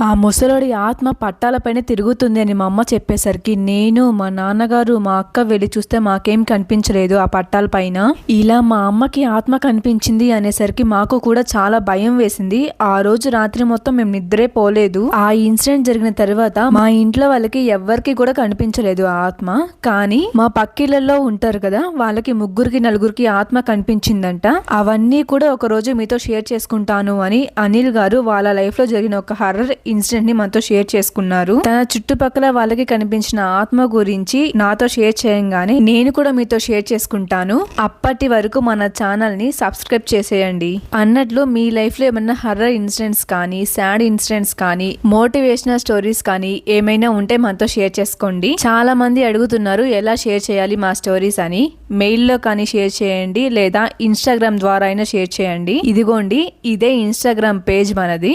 ఆ ముసలోడి ఆత్మ పట్టాలపైన తిరుగుతుంది అని మా అమ్మ చెప్పేసరికి నేను మా నాన్నగారు మా అక్క వెళ్ళి చూస్తే మాకేం కనిపించలేదు ఆ పట్టాలపైన ఇలా మా అమ్మకి ఆత్మ కనిపించింది అనేసరికి మాకు కూడా చాలా భయం వేసింది. ఆ రోజు రాత్రి మొత్తం మేము నిద్రే పోలేదు. ఆ ఇన్సిడెంట్ జరిగిన తర్వాత మా ఇంట్లో వాళ్ళకి ఎవ్వరికి కూడా కనిపించలేదు ఆ ఆత్మ. కానీ మా పక్కిళ్ళల్లో ఉంటారు కదా వాళ్ళకి ముగ్గురికి నలుగురికి ఆత్మ కనిపించిందంట. అవన్నీ కూడా ఒక రోజు మీతో షేర్ చేసుకుంటాను అని అనిల్ గారు వాళ్ళ లైఫ్లో జరిగిన ఒక హర్రర్ ఇన్సిడెంట్ని మనతో షేర్ చేసుకున్నారు. తన చుట్టుపక్కల వాళ్ళకి కనిపించిన ఆత్మ గురించి నాతో షేర్ చేయంగానే నేను కూడా మీతో షేర్ చేసుకుంటాను. అప్పటి వరకు మన ఛానల్ని సబ్స్క్రైబ్ చేసేయండి. అన్నట్లు మీ లైఫ్లో ఏమైనా హర్రర్ ఇన్సిడెంట్స్ కానీ సాడ్ ఇన్సిడెంట్స్ కానీ మోటివేషనల్ స్టోరీస్ కానీ ఏమైనా ఉంటే మనతో షేర్ చేసుకోండి. చాలా మంది అడుగుతున్నారు ఎలా షేర్ చేయాలి మా స్టోరీస్ అని. మెయిల్లో కానీ షేర్ చేయండి లేదా ఇన్స్టాగ్రామ్ ద్వారా అయినా షేర్ చేయండి. ఇదిగోండి ఇదే ఇన్స్టాగ్రామ్ పేజ్ మనది.